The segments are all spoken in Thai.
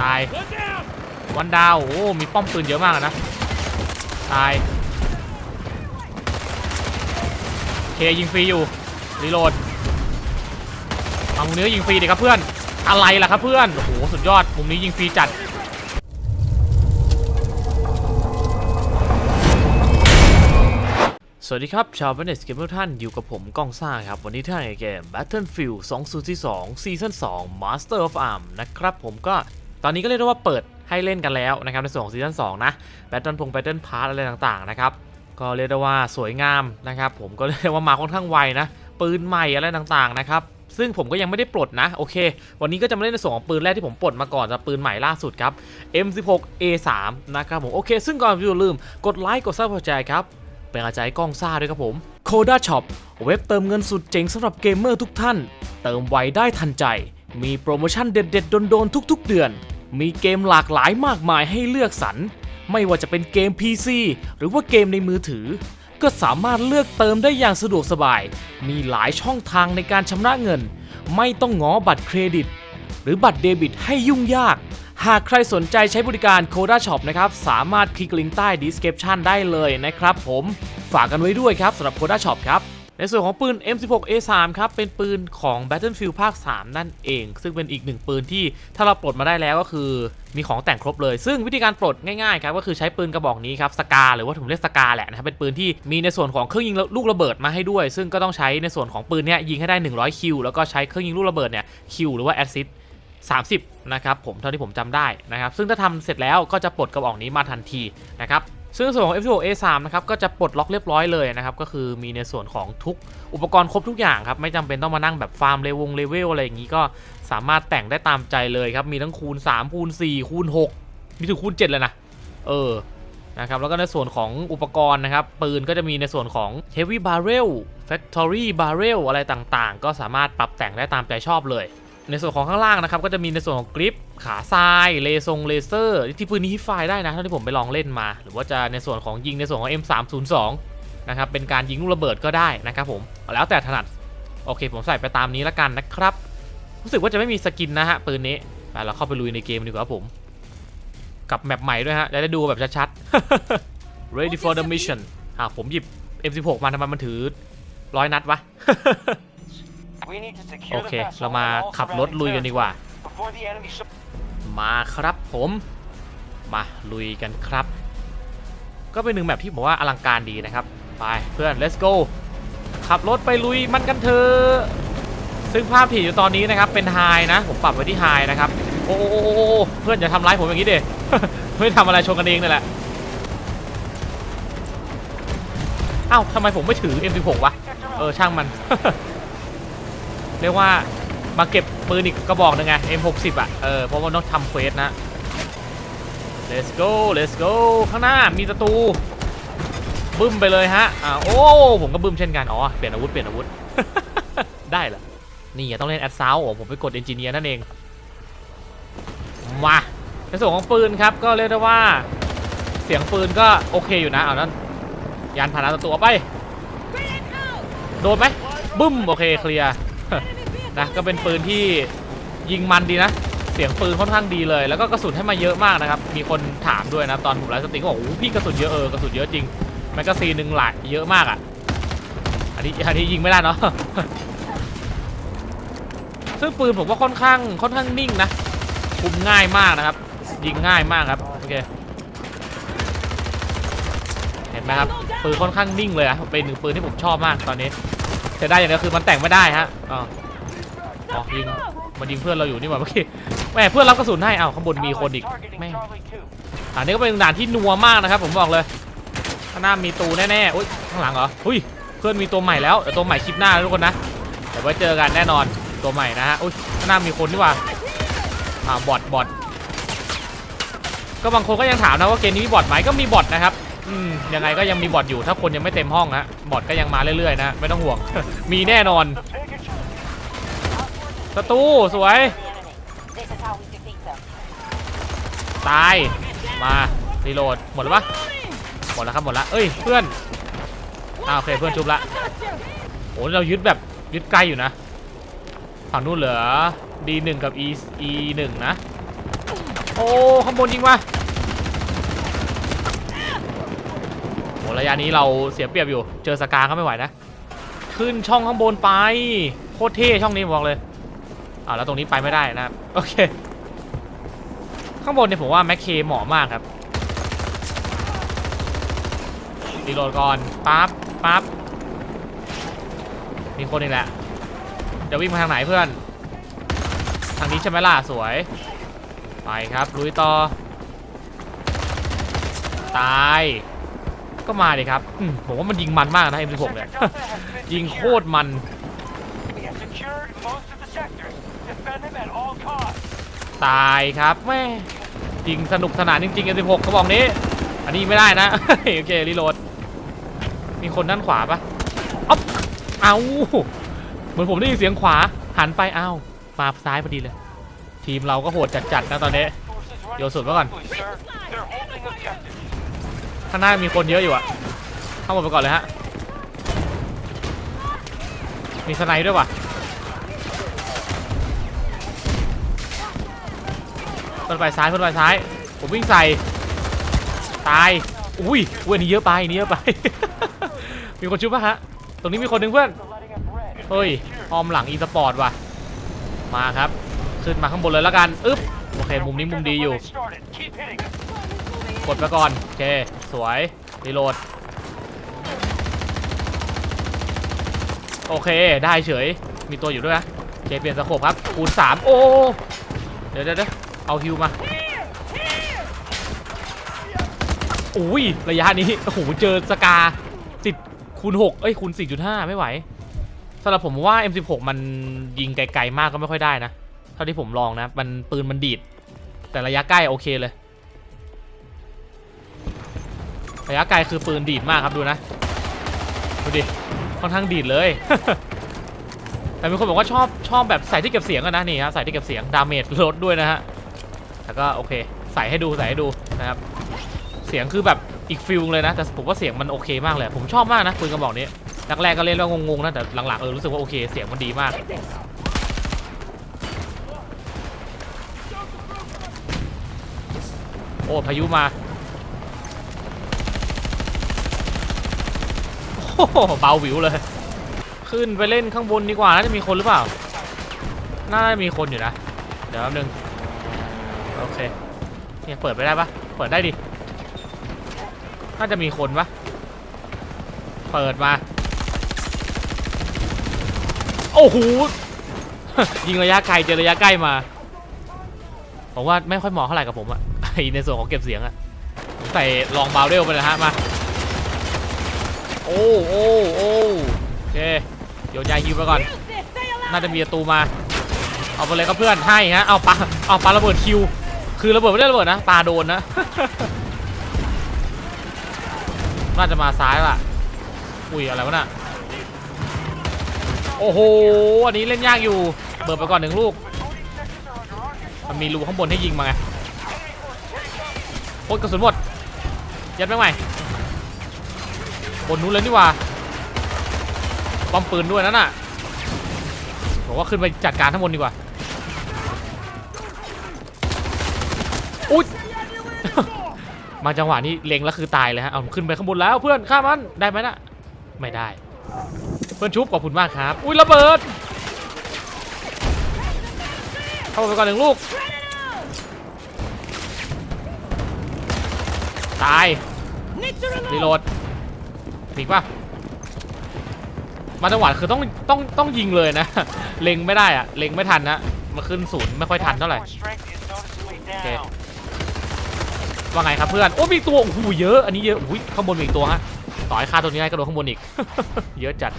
ตาย วันดาว โอ้ มีป้อมปืนเยอะมากนะ ตาย เคยิงฟรีอยู่ รีโหลดเอามุมนี้ยิงฟรีดิครับเพื่อน อะไรล่ะครับเพื่อน โอ้โห สุดยอด มุมนี้ยิงฟรีจัดสวัสดีครับ ชาวเบนเนสเกมทุกท่านอยู่กับผมก้องซ่าครับ วันนี้ท่านในเกม Battlefield 2042 Season 2 Master of Arms นะครับผมก็ ตอนนี้ก็เรียกได้ว่าเปิดให้เล่นกันแล้วนะครับในส่วนของซีซั่น2นะ Battle พง Battle Pass อะไรต่างๆนะครับก็เรียกได้ว่าสวยงามนะครับผมก็เรียกว่ามาค่อนข้างไวนะปืนใหม่อะไรต่างๆนะครับซึ่งผมก็ยังไม่ได้ปลดนะโอเค วันนี้ก็จะมาเล่นในส่วนของปืนแรกที่ผมปลดมาก่อนจะปืนใหม่ล่าสุดครับ M16A3 นะครับผมโอเค ซึ่งก่อนอย่าลืมกดไลค์กดซับสไครต์ครับเป็นกำลังใจกล้องซ่าด้วยครับผม Coda Shop เว็บเติมเงินสุดเจ๋งสำหรับเกมเมอร์ทุกท่าน เติมไวได้ทันใจ มีโปรโมชั่นเด็ดๆ โดนๆ ทุกๆ เดือน มีเกมหลากหลายมากมายให้เลือกสรร ไม่ว่าจะเป็นเกม PC หรือว่าเกมในมือถือ ก็สามารถเลือกเติมได้อย่างสะดวกสบาย มีหลายช่องทางในการชำระเงิน ไม่ต้องง้อบัตรเครดิต หรือบัตรเดบิตให้ยุ่งยาก หากใครสนใจใช้บริการ Coda Shop นะครับ สามารถคลิกลิงก์ใต้ description ได้เลยนะครับผม ฝากกันไว้ด้วยครับสำหรับ Coda Shop ครับ ในส่วนของปืน M16A3 ครับเป็นปืนของ Battlefield ภาค 3 นั่นเอง ซึ่งเป็นอีกหนึ่งปืนที่ถ้าเราปลดมาได้แล้วก็คือมีของแต่งครบเลย ซึ่งวิธีการปลดง่ายๆครับก็คือใช้ปืนกระบอกนี้ครับสกาหรือว่าผมเรียกสกาแหละนะครับเป็นปืนที่มีในส่วนของเครื่องยิงลูกระเบิดมาให้ด้วย ซึ่งก็ต้องใช้ในส่วนของปืนเนี้ยยิงให้ได้ 100 คิวแล้วก็ใช้เครื่องยิงลูกระเบิดเนี่ยคิวหรือว่าแอซิด30 นะครับผมเท่าที่ผมจำได้นะครับซึ่งถ้าทำเสร็จแล้วก็จะปลดกระบอกนี้มาทันทีนะครับ ซึ่งส่วนของ F16 A3 นะครับก็จะปลดล็อกเรียบร้อยเลยนะครับก็คือมีในส่วนของทุกอุปกรณ์ครบทุกอย่างครับไม่จำเป็นต้องมานั่งแบบฟาร์มเลวงเลเวลอะไรอย่างนี้ก็สามารถแต่งได้ตามใจเลยครับมีทั้งคูณ3คูณ4คูณ6มีถึงคูณ7เลยนะเออนะครับแล้วก็ในส่วนของอุปกรณ์นะครับปืนก็จะมีในส่วนของ Heavy Barrel Factory Barrel อะไรต่างๆ ก็สามารถปรับแต่งได้ตามใจชอบเลย ในส่วนของข้างล่างนะครับก็จะมีในส่วนของกริปขาทรายเลซงเลเซอร์ที่ปืนนี้ฮิตไฟล์ได้นะเท่าที่ผมไปลองเล่นมา หรือว่าจะในส่วนของยิงในส่วนของ M302 นะครับเป็นการยิงลูกระเบิดก็ได้นะครับผมแล้วแต่ถนัดโอเค ผมใส่ไปตามนี้ล้วกันนะครับ รู้สึกว่าจะไม่มีสกินนะฮะปืนนี้ไปเราเข้าไปลุยในเกมดีกว่าผมกับแมปใหม่ด้วยฮะจะได้ดูแบบชัดๆ ready for the mission อะผมหยิบ M16 มาทำไมมันถือร้อยนัดวะ โอเค เรามาขับรถลุยกันดีกว่า มาครับผม มาลุยกันครับ ก็เป็นหนึ่งแบบที่ผมว่าอลังการดีนะครับ ไปเพื่อน let's go ขับรถไปลุยมันกันเถอะซึ่งภาพที่อยู่ตอนนี้นะครับเป็นไฮนะ ผมปรับไว้ที่ไฮนะครับ โอ้โอ้โอ้โอ้เพื่อนอย่าทำร้ายผมอย่างนี้เด้ไม่ทำอะไรชนกันเองนั่นแหละเอ้าทำไมผมไม่ถือ M16 วะ เออช่างมัน เรียกว่ามาเก็บปืนอีกกระบอกหนึงไง M60 อะ เออ เพราะว่าต้องทำเควสนะ let's go let's go ข้างหน้ามีศัตรูบึ้มไปเลยฮะ อ่า โอ้ ผมก็บึ้มเช่นกัน อ๋อ เปลี่ยนอาวุธ เปลี่ยนอาวุธ ได้เหรอ นี่อะต้องเล่นแอดซาวอ๋อผมไปกดเอนจิเนียร์นั่นเอง มาในส่วนของปืนครับ ก็เรียกได้ว่า เสียงปืนก็โอเคอยู่นะ เอานั้น ยานพาหนะตัวไป โดนไหมบึ้ม โอเค เคลียร์ นะก็เป็นปืนที่ยิงมันดีนะ เสียงปืนค่อนข้างดีเลย แล้วก็กระสุนให้มาเยอะมากนะครับ มีคนถามด้วยนะตอนผมไลฟ์สตรีมก็บอกโอ้พี่กระสุนเยอะเออกระสุนเยอะจริงแมกกาซีนหนึ่งหลายเยอะมากอะอันนี้อันนี้ยิงไม่ได้เนาะซึ่งปืนผมว่าค่อนข้างค่อนข้างนิ่งนะคุมง่ายมากนะครับ ยิงง่ายมากครับโอเคเห็นไหมครับปืนค่อนข้างนิ่งเลยอะเป็นหนึ่งปืนที่ผมชอบมากตอนนี้เสียดายอย่างเดียวคือมันแต่งไม่ได้ฮะอ๋อ อ๋อยิงมันยิงเพื่อนเราอยู่นี่หว่าเมื่อกี้แหมเพื่อนรับกระสุนให้อ้าวข้างบนมีคนอีกแม่งอันนี้ก็เป็นด่านที่นัวมากนะครับ ผมบอกเลยข้างหน้ามีตูแน่ๆอุ้ยข้างหลังเหรออุ้ยเพื่อนมีตัวใหม่แล้วแต่ตัวใหม่คลิปหน้านะทุกคนนะเดี๋ยวไว้เจอกันแน่นอนตัวใหม่นะฮะอุ้ยข้างหน้ามีคนนี่หว่าอ่าบอทบอทก็บางคนก็ยังถามนะว่าเกมนี้มีบอทไหมก็มีบอทนะครับอืมยังไงก็ยังมีบอทอยู่ถ้าคนยังไม่เต็มห้องฮะบอทก็ยังมาเรื่อยๆนะไม่ต้องห่วง มีแน่นอน ศัตรูสวย ตาย มารีโหลดหมดแล้วปะหมดแล้วครับหมดแล้วเอ้ยเพื่อนอ่าวโอเคเพื่อนชุบละโอ้เรายึดแบบยึดใกล้อยู่นะฝั่งนู้นเหลือ D1 กับ E E1 นะ โอ้ข้างบนยิงมาโอ้ระยะนี้เราเสียเปรียบอยู่ เจอสกาก็ไม่ไหวนะ ขึ้นช่องข้างบนไป โคตรเท่ช่องนี้บอกเลย อ่าแล้วตรงนี้ไปไม่ได้นะครับโอเค ข้างบนเนี่ยผมว่าแม็กเคเหมาะมากครับรีโหลดก่อนปั๊บปั๊บมีคนอีกแหละจะวิ่งมาทางไหนเพื่อน ทางนี้ใช่ไหมล่ะสวย ไปครับลุยต่อ ตาย ก็มาดิครับผมว่ามันยิงมันมากนะ M16 เนี่ยยิงโคตรมัน ตายครับแม่ยิงสนุกสนานจริงๆ M16 กระบอกนี้ อันนี้ไม่ได้นะ โอเครีโหลด มีคนด้านขวาปะอ๊อบเอาเหมือนผมได้ยินเสียงขวา หันไปเอ้ามาซ้ายพอดีเลย ทีมเราก็โหดจัดๆนะตอนนี้ Forces running Yo, suit, vâng. smoothly, sir. They're holding objectives. ข้างหน้ามีคนเยอะอยู่อะเข้าหมดไปก่อนเลยฮะ มีสไนด์ด้วยว่ะ เพื่อนไปซ้ายเพื่อนไปซ้าย ผมวิ่งใส่ ตาย อุ้ยอุ้ยนนี้เยอะไปนนี้เยอะไป มีคนชุบปะฮะ ตรงนี้มีคนหนึ่งเพื่อน เฮ้ย ออมหลังอีสปอร์ตว่ะ มาครับ ขึ้นมาข้างบนเลยแล้วกัน อึ๊บ โอเค มุมนี้มุมดีอยู่ กดไปก่อน โอเค สวย รีโหลด โอเค ได้เฉย มีตัวอยู่ด้วยนะโอเค เปลี่ยนสโคปครับ คูณ3โอ้ เดี๋ยวเดี๋ยว เอาฮิวมาอุ้ยระยะนี้โอ้โหเจอสกาติดคูณ6เอ้ยคูณ4.5 ไม่ไหวสำหรับผมว่า M16 มันยิงไกลๆมากก็ไม่ค่อยได้นะเท่าที่ผมลองนะ มันปืนมันดีด แต่ระยะใกล้โอเคเลย ระยะไกลคือปืนดีดมากครับดูนะ ดูดิค่อนข้างดีดเลย แต่มีคนบอกว่าชอบชอบแบบใส่ที่เก็บเสียงกันนะนี่ฮะใส่ที่เก็บเสียงดาเมจลดด้วยนะฮะ แต่ก็โอเค ใส่ให้ดูใส่ให้ดูนะครับ เสียงคือแบบอีกฟิลเลยนะ แต่ผมว่าเสียงมันโอเคมากเลย ผมชอบมากนะปืนกระบอกนี้แรกๆก็เล่นแล้วงงๆนะ แต่หลังๆเออรู้สึกว่าโอเค เสียงมันดีมาก โอ้พายุมา โอ้โหเบาหวิวเลย ขึ้นไปเล่นข้างบนดีกว่าน่าจะมีคนหรือเปล่า น่าจะมีคนอยู่นะ เดี๋ยวแป๊บนึง โอเคเนี่ยเปิดไปได้ปะเปิดได้ดิน่าจะมีคนปะเปิดมา โอ้โหยิงระยะไกลเจอระยะใกล้มาผมว่าไม่ค่อยเหมาะเท่าไหร่กับผมอะในส่วนของเก็บเสียงอะใส่ลองบาวเดลไปเลยฮะมาโอ้โอ้โอ้โอเคโยนยายฮิวไปก่อน น่าจะมีประตูมา เอาไปเลยครับเพื่อนให้ฮะเอาปาเอาปาระเบิดคิว คือระเบิดไม่ได้ระเบิดนะปาโดนนะ น่าจะมาซ้ายล่ะ อุ้ยอะไรวะน่ะ โอ้โห อันนี้เล่นยากอยู่ เบิดไปก่อนหนึ่งลูก มันมีรูข้างบนให้ยิงมาไงโอ๊ยกระสุนหมด ยัดไม่งใหม่บนนู้นเลยนี่ว่าป้อมปืนด้วยนั่นน่ะผมว่าขึ้นไปจัดการทั้งบนดีกว่า อุ๊ย มางจังหวะนี้เล็งแล้วคือตายเลยฮะเอาขึ้นไปข้างบนแล้วเพื่อนฆ่ามันได้ไหมนะไม่ได้ เพื่อนชุบขอบคุณมากครับ อุ้ยระเบิดเข้าไปก่อนหนึ่งลูก ตายรีโหลดมีกปะมาจังหวะคือต้องต้องต้องยิงเลยนะ เล็งไม่ได้อะเล็งไม่ทันนะมาขึ้นศูนย์ไม่ค่อยทันเท่าไหร่ Our strength is noticeably Okay. down. ว่าไงครับเพื่อนโอ้มีตัวโอ้โหเยอะอันนี้เยอะอุ้ยข้างบนมีอีกตัวฮะต่อให้ฆ่าตัวนี้ได้ก็โดนข้างบนอีก เยอะจัด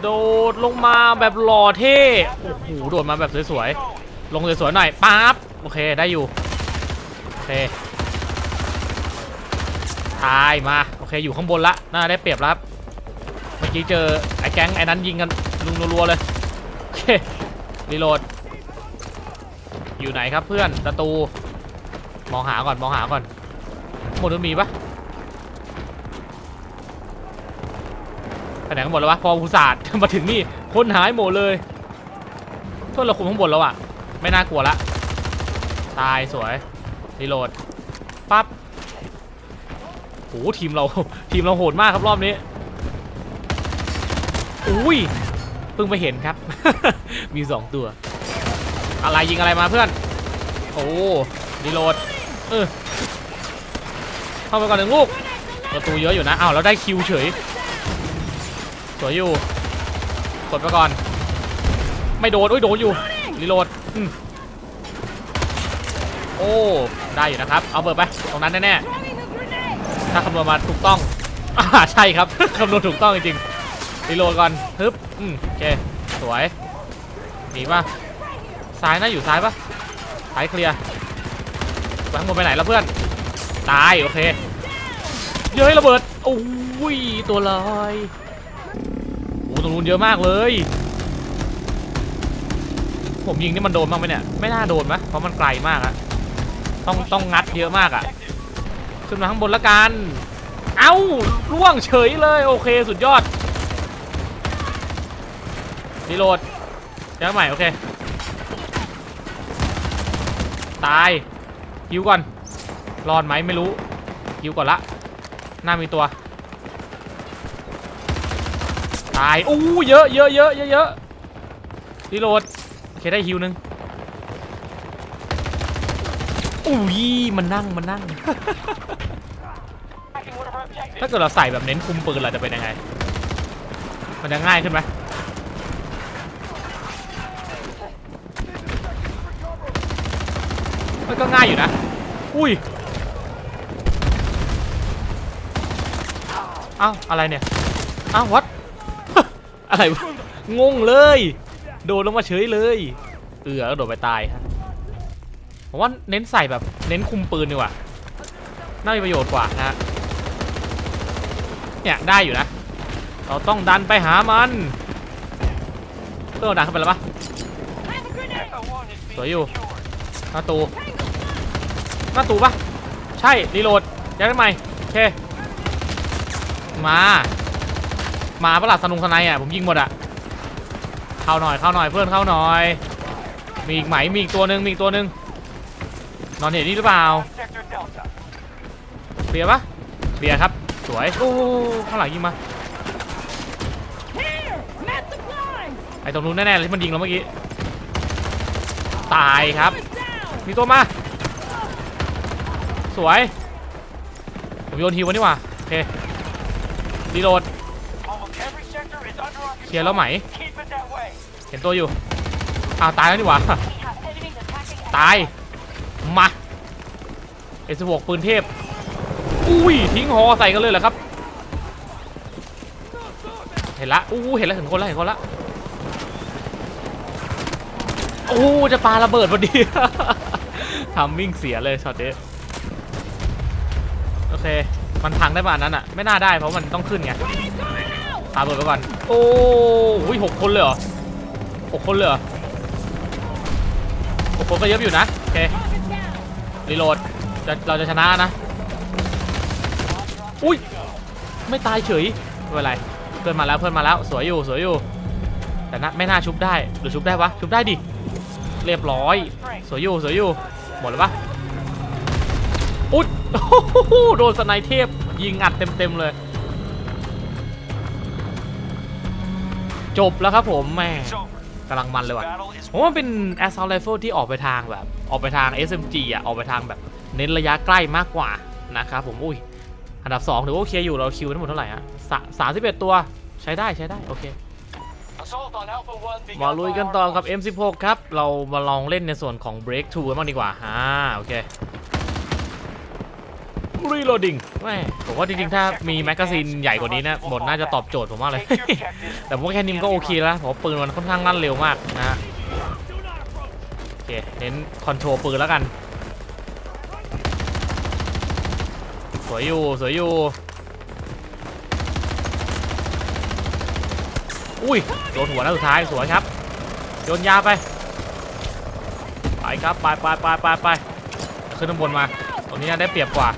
โดดลงมาแบบหล่อเท่โอ้โหโดดมาแบบสวยๆลงสวยๆหน่อยปั๊บโอเคได้อยู่โอเคตายมาโอเคอยู่ข้างบนละน่าได้เปรียบแล้วครับเมื่อกี้เจอไอ้แก๊งไอ้นั้นยิงกันลุงรัวๆเลยโอเครีโหลดอยู่ไหนครับเพื่อนประตู มองหาก่อนมองหาก่อนข้างบนนู้นมีปะไปไหนกันหมดแล้ววะพออุตส่าห์มาถึงนี่คนหายหมดเลยโทษเราคุมข้างบนแล้วอะไม่น่ากลัวละตายสวยรีโหลดปั๊บโหทีมเราทีมเราโหดมากครับรอบนี้อุ้ยเพิ่งไปเห็นครับ มีสองตัว อะไรยิงอะไรมาเพื่อน โอ้รีโหลด เออเข้าไปก่อนหนึ่งลูก ประตูเยอะอยู่นะอ้าวแล้วได้คิวเฉยสวยอยู่ กดไปก่อน ไม่โดนอุ้ยโดนอยู่รีโหลดโอ้ ได้อยู่นะครับ เอาเบิร์ดไป ตรงนั้นแน่ๆ ถ้าคำนวณมาถูกต้องอ่าใช่ครับ คำนวณถูกต้องจริงๆรีโหลดก่อนฮึบอืมโอเค สวยหนีป่ะซ้ายนะอยู่ซ้ายป่ะซ้ายเคลียร์ ไปข้างบนไปไหนแล้วเพื่อน ตายโอเค เย้ยระเบิดโอ้ยตัวลอยโอ้ตรงนู้นเยอะมากเลย ผมยิงนี่มันโดนบ้างไหมเนี่ย ไม่น่าโดนมะเพราะมันไกลมากอะต้องต้องงัดเยอะมากอะขึ้นมาข้างบนละกัน เอ้าล่วงเฉยเลยโอเคสุดยอดรีโหลดเดี๋ยวใหม่โอเค ตาย ฮิวก่อน รอดไหมไม่รู้ฮิวก่อนละ หน้ามีตัว ตาย อู้เยอะเยอะเยอะเยอะเยอะรีโหลด โอเคได้ฮิวหนึ่งอุ้ยมันนั่งมันนั่ง ถ้าเกิดเราใส่แบบเน้นคุมปืนเราจะเป็นยังไง มันจะง่ายขึ้นไหม มันก็ง่ายอยู่นะ อุ้ย เอ้าอะไรเนี่ย เอ้าวัด อะไรวะ งงเลย โดนลงมาเฉยเลย เอือแล้วโดดไปตายฮะผมว่าเน้นใส่แบบเน้นคุมปืนดีกว่า น่ามีประโยชน์กว่านะฮะ เนี่ยได้อยู่นะ เราต้องดันไปหามันเพื่อดันเข้าไปแล้วปะสวยอยู่ secured. หน้าตู หน้าตูปะใช่รีโหลดยัดได้ไหมโอเคมามาประหลาดสนุงสนายอะผมยิงหมดอะเข้าหน่อยเข้าหน่อยเพื่อนเข้าหน่อย มีอีกไหมมีอีกตัวหนึ่งมีอีกตัวหนึ่งนอนเห็นนี่หรือเปล่าเคลียร์ปะเคลียร์ครับ สวยโอ้ข้างหลังยิงมาไอ้ตรงนู้นแน่ๆเลยที่มันยิงเราเมื่อกี้ตายครับ มีตัวมา สวย ผมโยนฮิวมันนี่หว่าโอเครีโหลดเคลียร์แล้วไหม เห็นตัวอยู่อ้าวตายแล้วนี่หว่าตาย มาเอสบวกปืนเทพ อุ้ย ทิ้งหอใส่กันเลยเหรอครับ เห็นละอู้เห็นแล้วเห็นคนละเห็นคนละโอ้จะปาระเบิดพอดีทำวิ่งเสียเลยช็อตนี้ เค มันพังได้ป่ะอันนั้นอะ ไม่น่าได้เพราะมันต้องขึ้นไงปาเบิดไปก่อน โอ้ยหกคนเลยเหรอหกคนเลยเหรอหกคนก็เยอะอยู่นะ โอเค รีโหลดจะเราจะชนะนะ อุ้ย ไม่ตายเฉยไม่เป็นไร เพื่อนมาแล้วเพื่อนมาแล้ว สวยอยู่สวยอยู่ แต่นะไม่น่าชุบได้ หรือชุบได้วะ ชุบได้ดิ เรียบร้อย สวยอยู่สวยอยู่ หมดแล้วปะ อุ๊ยโดนสไนเทพยิงอัดเต็มๆเลย จบแล้วครับผมแม่กำลังมันเลยว่ะผมว่าเป็น assault rifle ที่ออกไปทางแบบ ออกไปทาง SMG อะ ออกไปทางแบบเน้นระยะใกล้มากกว่านะครับผมอุ้ยอันดับ2ถือว่าโอเคอยู่เราคิวทั้งหมดเท่าไหร่ฮะสามสิบเอ็ดตัวใช้ได้ใช้ได้ โอเคมาลุยกันต่อกับ M16 ครับ เรามาลองเล่นในส่วนของ Break 2กันบ้างดีกว่าอ่าโอเค Reloading แม่ผมว่าจริงๆ ถ้ามีแมกกาซีนใหญ่กว่านี้นะบทน่าจะตอบโจทย์ผมมากเลย แต่ผมว่าแค่นี้มันก็โอเคแล้วเพราะว่าปืนมันค่อนข้างลั่นเร็วมากนะฮะโอเคเน้นคอนโทรลปืนแล้วกัน สวยอยู่ สวยอยู่ อุ้ยโดนหัวนัดสุดท้ายสวยครับโยนยาไป ไปครับ ไปไปไปไปไปขึ้นข้างบนมา ตรงนี้น่าได้เปรียบกว่า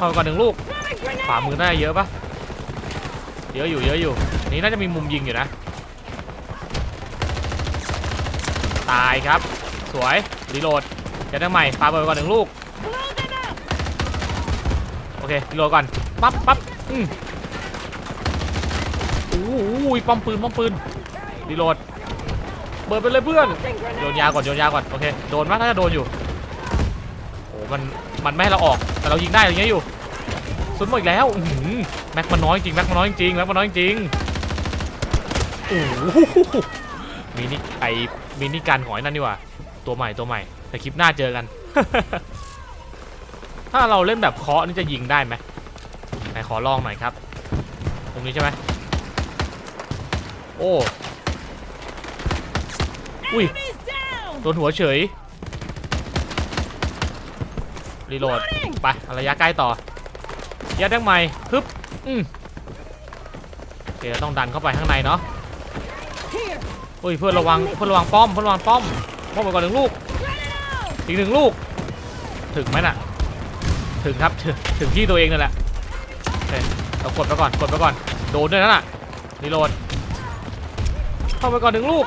เข้าไปก่อนหนึ่งลูกขวามือน่าเยอะปะเยอะอยู่เยอะอยู่นนี้น่าจะมีมุมยิงอยู่นะ ตายครับ สวยรีโหลดจะได้ใหม่ปาเบิร์ดก่อนหนึ่งลูกโอเครีโหลดก่อนปั๊บปั๊บอืมโอ้โหป้อมปืนป้อมปืนรีโหลดเปิดไปเลยเพื่อนโยนยาก่อนโยนยาก่อนโอเคโดนมั้ยถ้าจะโดนอยู่โอ้มันมันไม่ให้เราออกแต่เรายิงได้อย่างเงี้ยอยู่ สุดหมดอีกแล้วอื้อหือแม็กมันน้อยจริงแม็กมันน้อยจริงแม็กมันน้อยจริงโอ้โหมินิไอมินิการหอยนั่นนี่ว่า ตัวใหม่ตัวใหม่ แต่คลิปหน้าเจอกัน ถ้าเราเล่นแบบเคาะนี่จะยิงได้ไหมไหนขอลองหน่อยครับ ตรงนี้ใช่ไหมโอ้อุ้ยโดนหัวเฉยรีโหลด ไประยะใกล้ต่อ ยัดแดงใหม่ฮึบอืมโอเคต้องดันเข้าไปข้างในเนาะอุ้ยเพื่อนระวังเพื่อนระวังป้อมเพื่อนระวังป้อมป้อมไปก่อนหนึ่งลูกอีกหนึ่งลูก ถึงไหมน่ะ ถึงครับถึงถึงที่ตัวเองนั่นแหละเรากดไปก่อนกดไปก่อนโดนด้วยนั่นน่ะรีโหลดเข้าไปก่อนหนึ่งลูก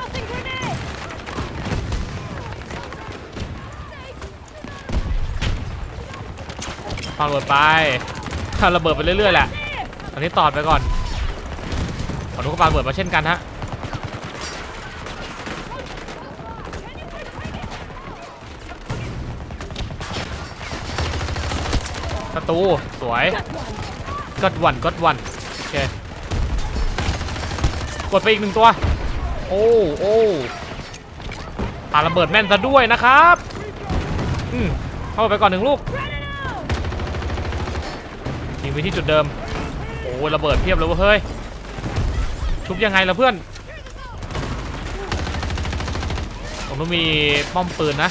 ฟังระเบิดไป ถ้าระเบิดไปเรื่อยๆแหละตอนนี้ตอดไปก่อนขอนุก็ปาเบิดมาเช่นกันฮะประตูสวยกดวันกดวันโอเคกดไปอีกหนึ่งตัว โอ้โอ้ปาระเบิดแม่นซะด้วยนะครับ อืมเข้าไปก่อนหนึ่งลูก ยิงไปที่จุดเดิม โอ้ระเบิดเพียบเลยเว้ยเฮ้ย ชุบยังไงล่ะเพื่อน ผมต้องมีป้อมปืนนะ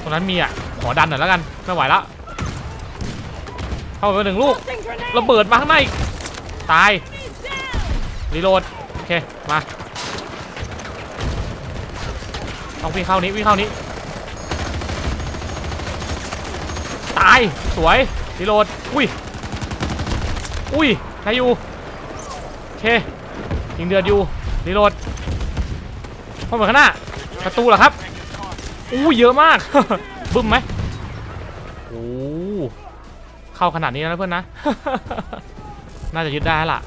ตรงนั้นมีอะ ขอดันหน่อยแล้วกัน ไม่ไหวละ เข้าไปหนึ่งลูก ระเบิดมาข้างในตาย รีโหลด โอเค มา ต้องวิ่งเข้านี้วิ่งเข้านี้ ตาย สวยรีโหลด อุ้ย อุ้ยใครอยู่โอเคยิงเดือดอยู่รีโหลดเข้ามาข้างหน้าประตูเหรอครับ อู้เยอะมาก บึ้มไหมโอ้เข้าขนาดนี้แล้วนะเพื่อนนะ น่าจะยึดได้ล่ะ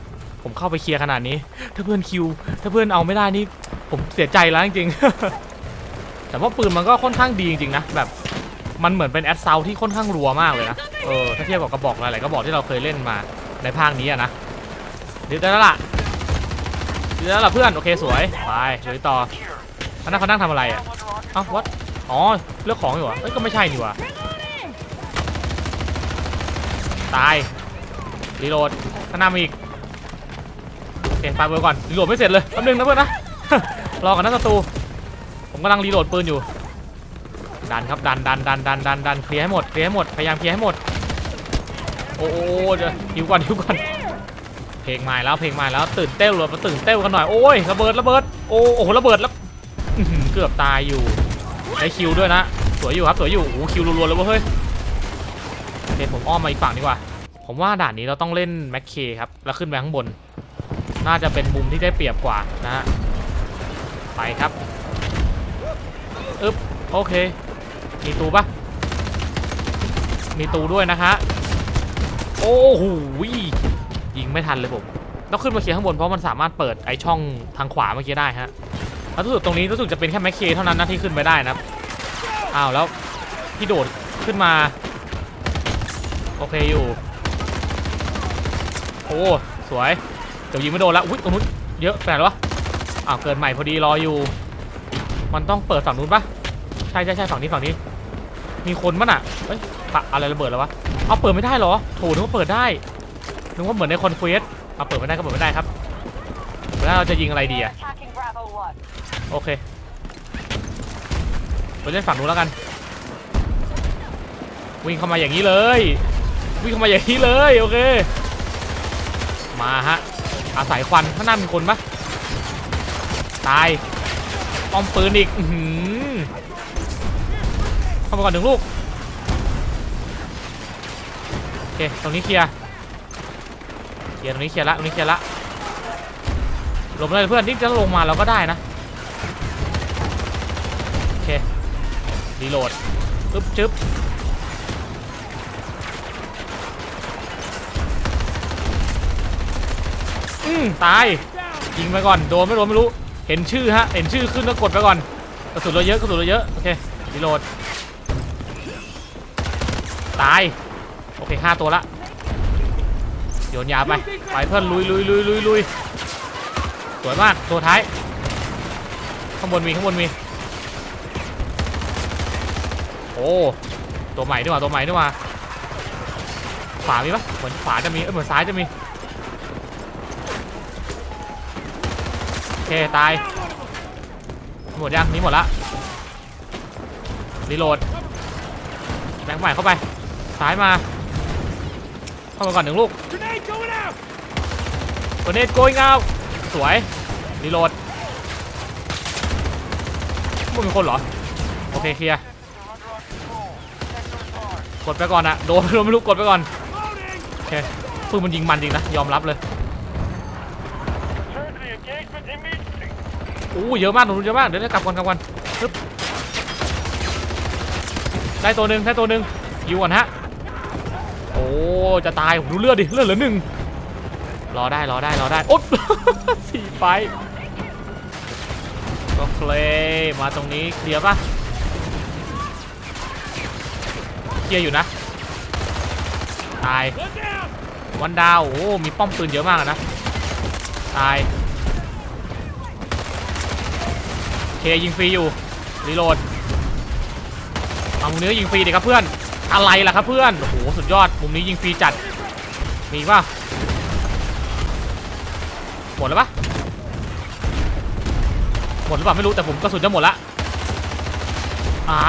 ผมเข้าไปเคลียร์ขนาดนี้ ถ้าเพื่อนคิว ถ้าเพื่อนเอาไม่ได้นี่ ผมเสียใจแล้วจริงๆ แต่ว่าปืนมันก็ค่อนข้างดีจริงๆนะ แบบ มันเหมือนเป็นแอดเซาที่ค่อนข้างรัวมากเลยนะเออถ้าเทียบกับกระบอกหลายๆกระบอกที่เราเคยเล่นมาในภาคนี้อะนะยึดได้แล้วล่ะยึดได้แล้วล่ะเพื่อนโอเคสวยไปลุยต่อ Here. เขานั่งเขานั่งทำอะไรอะเอ้าวัดอ๋อเลือกของอยู่เหรอเอ้ยก็ไม่ใช่นี่ว่า Reloading! ตายรีโหลดข้างหน้ามีอีกโอเคปเบอร์ก่อนรีโหลดไม่เสร็จเลยแป๊บนึงนะเพื่อนนะรอกันนะศัตรูผมกำลังรีโหลดปืนอยู่ ดันครับดันดันดันดันดันดันเคลียร์ให้หมดเคลียร์ให้หมดพยายามเคลียร์ให้หมด โอ้โหเดี๋ยวหิวก่อนหิวก่อนเพลงใหม่แล้วเพลงใหม่แล้วตื่นเต้นเลยมาตื่นเต้นกันหน่อยโอ้ยระเบิดระเบิดโอ้โหระเบิดแล้วเกือบตายอยู่ได้คิวด้วยนะสวยอยู่ครับสวยอยู่โอ้คิวรัวๆเลยเว้ยเฮ้ยโอเคผมอ้อมมาอีกฝั่งดีกว่า ผมว่าด่านนี้เราต้องเล่นแม็กเคครับแล้วขึ้นไปข้างบน น่าจะเป็นมุมที่ได้เปรียบกว่านะฮะไปครับอึ๊บโอเค มีตูปะมีตูด้วยนะคะโอ้โหยิงไม่ทันเลยผมต้องขึ้นมาเคลียร์ข้างบนเพราะมันสามารถเปิดไอช่องทางขวาเมื่อกี้ได้ฮะ แล้วรู้สึกตรงนี้รู้สึกจะเป็นแค่แม็กเคเท่านั้นนะที่ขึ้นไปได้นะอ้าวแล้วพี่โดดขึ้นมา โอเคอยู่ โอ้สวยเดี๋ยวยิงไม่โดนละอุ้ยตรงนู้นเยอะแปลกวะอ้าวเกิดใหม่พอดีรออยู่ มันต้องเปิดฝั่งนู้นปะใช่ใช่ใช่ฝั่งนี้ฝั่งนี้ มีคนมั้น่ะเอ้ยปะอะไรระเบิดแล้ววะ เอาเปิดไม่ได้เหรอ โถนึกว่าเปิดได้ นึกว่าเหมือนในคอนเควสเอาเปิดไม่ได้ก็เปิดไม่ได้ครับ แล้วเราจะยิงอะไรดีอะโอเค ไปเล่นฝั่งนู้นแล้วกัน วิ่งเข้ามาอย่างนี้เลย วิ่งเข้ามาอย่างนี้เลย โอเค มาฮะ อาศัยควันข้างหน้ามีคนปะตายป้อมปืนอีก อื้อหือเข้ามาก่อนหนึ่งลูก โอเค ตรงนี้เคลียร์ เคลียร์ตรงนี้เคลียร์ละ ตรงนี้เคลียร์ละ หลงมาเลยเพื่อนนี่จะลงมาเราก็ได้นะ โอเค รีโหลดปึ๊บจึ๊บอืมตาย ยิงไปก่อน โดนไม่โดนไม่รู้ เห็นชื่อฮะ เห็นชื่อขึ้นแล้วกดไปก่อน กระสุนเราเยอะ กระสุนเราเยอะ โอเครีโหลดาย โอเคห้าตัวละ โยนยาไป ไปเพื่อนลุยลุยลุยลุยลุยสวยมาก ตัวท้าย ข้างบนมีข้างบนมี โอ้ ตัวใหม่ด้วยว่ะตัวใหม่ด้วยว่ะขวามีปะเหมือนขวาจะมี เอ้ยเหมือนซ้ายจะมี โอเค ตาย หมดยัง นี่หมดละรีโหลดแบงค์ใหม่เข้าไป ซ้ายมา เข้ามาก่อนหนึ่งลูก Grenade going out! กเนโกยงาสวยรีโหลดมึงเป็นคนเหรอ โอเคเคลียร์กดไปก่อนอะโดนโดนไม่รู้กดไปก่อนโอเคปืนมันยิงมันจริงนะ ยอมรับเลย Return to the engagement immediately. อู้เยอะมากหนูเยอะมาก เดี๋ยวได้กลับก่อนกลับก่อนปึ๊บได้ตัวหนึ่งได้ตัวหนึ่งอยู่ก่อนฮะ จะตายผมดูเลือดดิ เลือดเหลือหนึ่งรอได้ รอได้ รอได้ โอ๊ยสี่ไฟก็เคลมาตรงนี้เคลียร์ปะเคลียร์อยู่นะ ตาย วันดาว โอ้ มีป้อมปืนเยอะมากนะ ตาย เคยิงฟรีอยู่ รีโหลดเอามุมนี้ก็ยิงฟรีดิครับเพื่อน อะไรล่ะครับเพื่อน โอ้โห สุดยอด มุมนี้ยิงฟรีจัด มีป่ะ หมดแล้วปะหมดหรือเปล่าไม่รู้แต่ผมกระสุนจะหมดละ อ่า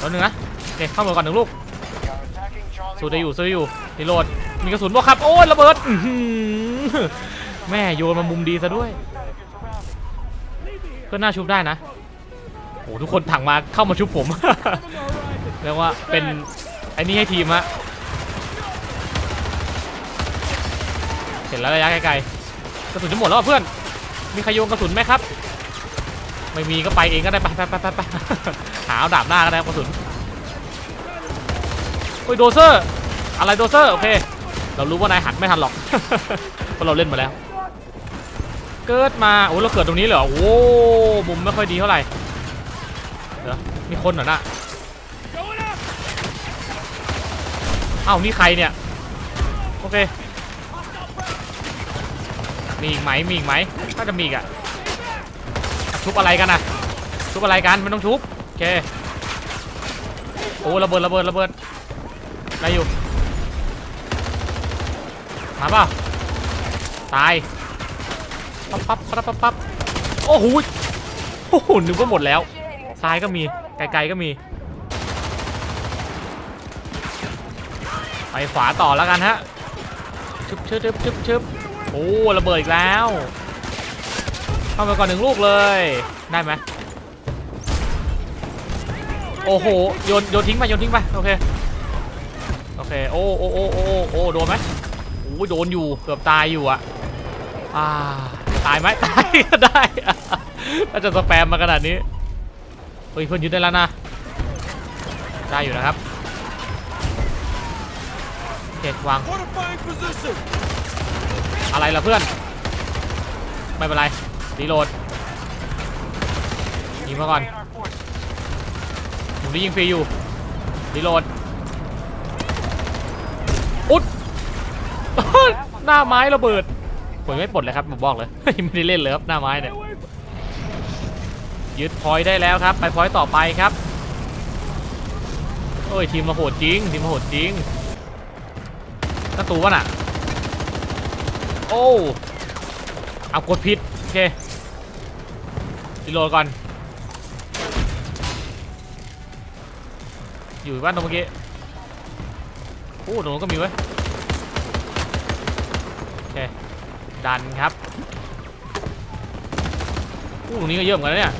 ตัวหนึ่งนะโอเคเข้ามาก่อนหนึ่งลูก สู้ได้อยู่สู้ได้อยู่รีโหลด มีกระสุนบ่ครับ โอ้ยระเบิดแม่โยนมามุมดีซะด้วยเพื่าชุบได้นะโอ้ทุกคนถังมาเข้ามาชุบผม เรียกว่าเป็นไอ้นี่ให้ทีมฮะเห็นแล้วระยะไกลๆกระสุนจะหมดแล้วอะเพื่อน มีใครโยนกระสุนไหมครับ ไม่มีก็ไปเองก็ได้ไปไปไปไปไปหาเอาดาบหน้าก็ได้กระสุนโอ้ยโดเซอร์อะไรโดเซอร์โอเค เรารู้ว่านายหันไม่ทันหรอกเพราะเราเล่นมาแล้ว เกิดมาโอ้เราเกิดตรงนี้เลยเหรอโอ้มุมไม่ค่อยดีเท่าไหร่เดี๋ยวมีคนเหรอน่ะ เอ้านี่ใครเนี่ย โอเค มีอีกไหมมีอีกไหมน่าจะมีอีกอะอะชุบอะไรกันนะชุบอะไรกันไม่ต้องชุบโอเคโอ้ระเบิดระเบิดระเบิดอะได้อยู่มาเปล่าตายปั๊บปั๊บปั๊บปั๊บปั๊บโอ้โหโอ้โหนึกว่าหมดแล้วซ้ายก็มีไกลๆก็มี ไปขวาต่อแล้วกันฮะชึบชึบชึบชึบชึบโอ้ระเบิดอีกแล้ว เข้าไปก่อนหนึ่งลูกเลย ได้ไหมโอ้โหโยนโยนทิ้งไปโยนทิ้งไปโอเคโอเคโอ้โอ้โอ้โอ้โอ้โดนไหมโอ้โดนอยู่เกือบตายอยู่อะอ่าตายไหมตายก็ได้ถ้าจะสแปมมาขนาดนี้เฮ้ยเพื่อนยึดได้แล้วนะได้อยู่นะครับ เค วาง Fortifying position! อะไรล่ะเพื่อน ไม่เป็นไรรีโหลดยิงมาก่อน Stay in our forces. ผมได้ยิงฟรีอยู่รีโหลดอุ๊ดหน้าไม้ระเบิดผมยังไม่ปลดเลยครับผมบอกเลยไม่ได้เล่นเลยครับหน้าไม้เนี่ยยึดพอยต์ได้แล้วครับ ไปพอยต์ต่อไปครับโอ้ยทีมมาโหดจริง ทีมมาโหดจริง กระตูวะน่ะ โอ้เอากดผิดโอเครีโหลดก่อน อยู่บ้านตรงเมื่อกี้โอ้ตรงนู้นก็มีเว้ยโอเคดันครับอู้ตรงนี้ก็เยอะเหมือนกันเนี่ย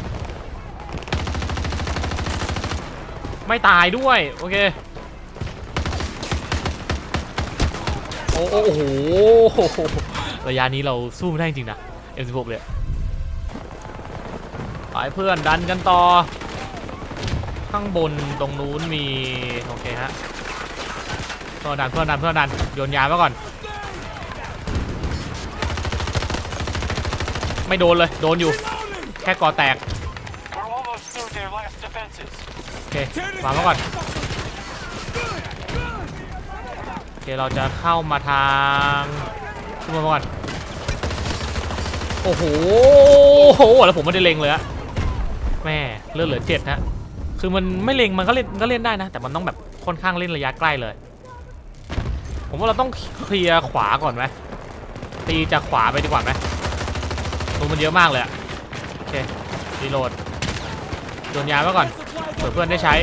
ไม่ตายด้วย โอเค โอ้โหระยะนี้เราสู้ไม่ได้จริงนะ M16 เลยไปเพื่อนดันกันต่อ ข้างบนตรงนู้นมีโอเคฮะเพื่อนดันเพื่อนดันเพื่อนดันโยนยาไว้ก่อน ไม่โดนเลยโดนอยู่ แค่ก่อแตกโอเควางไว้ก่อน โอ เคเราจะเข้ามาทางขึ้นมาก่อนโอ้โหโอ้โหแล้วผมไม่ได้เล็งเลยอะแม่เลือดเหลือเจ็ดฮะคือมันไม่เล็งมันก็เล่นก็เล่นได้นะ แต่มันต้องแบบค่อนข้างเล่นระยะใกล้เลย ผมว่าเราต้องเคลียร์ขวาก่อนไหมตีจากขวาไปดีกว่าไหมตัวมันเยอะมากเลยอะโอเครีโหลดโยนยาไว้ก่อนเผื่อเพื่อนได้ใช้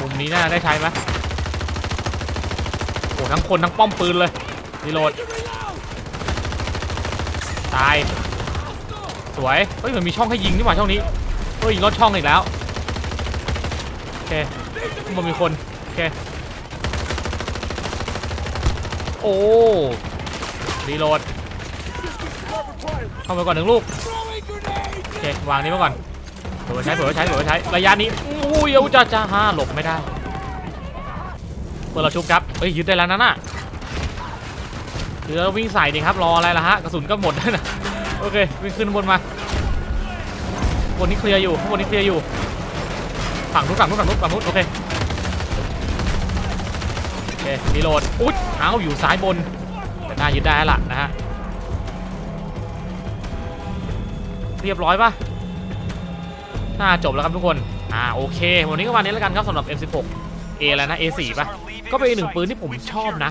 มุมนี้น่าได้ใช้ไหมโอ้ทั้งคนทั้งป้อมปืนเลยรีโหลดตาย สวย เฮ้ยมันมีช่องให้ยิงนี่หว่าช่องนี้ เฮ้ยยิงลอดช่องอีกแล้ว โอเคมันมีคน โอเค โอ้รีโหลดเข้าไปก่อนหนึ่งลูก โอเค วางนี้มาก่อน อไว้ใช้เผื่อใช้เผื่อใช้ระยะนี้อู้ยเอาจ้าจ้าฮ่าหลบไม่ได้เปิดเราชุบครับเฮ้ยยึดได้แล้วนั่นน่ะเรือวิ่งใส่ดิครับรออะไรล่ะฮะกระสุนก็หมดแล้วนะโอเควิ่งขึ้นบนมาบนนี้เคลียร์อยู่ข้างบนนี้เคลียร์อยู่ฝั่งนู้นฝั่งนู้นฝั่งนู้นฝั่งนู้นโอเคโอเครีโหลดอุ๊ยเอ้าอยู่ซ้ายบนแต่น่ายึดได้แล้วล่ะนะฮะเรียบร้อยปะ น่าจบแล้วครับทุกคน อ่าโอเค วันนี้ก็วันนี้แล้วกันครับสำหรับ M16 A แล้วนะ A4 ป่ะ ก็เป็นอีกหนึ่งปืนที่ผมชอบนะ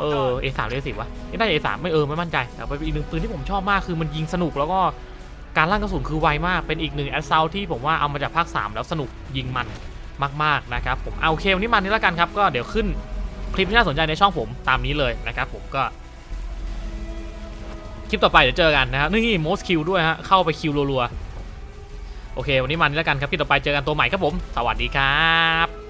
เออ A3 หรือ A10 วะไม่ได้ A3 ไม่เออไม่มั่นใจ แต่เป็นอีกหนึ่งปืนที่ผมชอบมากคือมันยิงสนุกแล้วก็การลั่นกระสุนคือไวมาก เป็นอีกหนึ่งแอสเซลที่ผมว่าเอามาจากภาค 3 แล้วสนุกยิงมันมากๆนะครับผมเอาโอเควันนี้มันนี้แล้วกันครับ ก็เดี๋ยวขึ้นคลิปที่น่าสนใจในช่องผมตามนี้เลยนะครับผมก็คลิปต่อไปเดี๋ยวเจอกันนะครับนี่โมสคิวด้วยฮะเข้าไปคิวรัวๆ โอเค วันนี้มันนี้แล้วกันครับคลิปต่อไปเจอกันตัวใหม่ครับผม สวัสดีครับ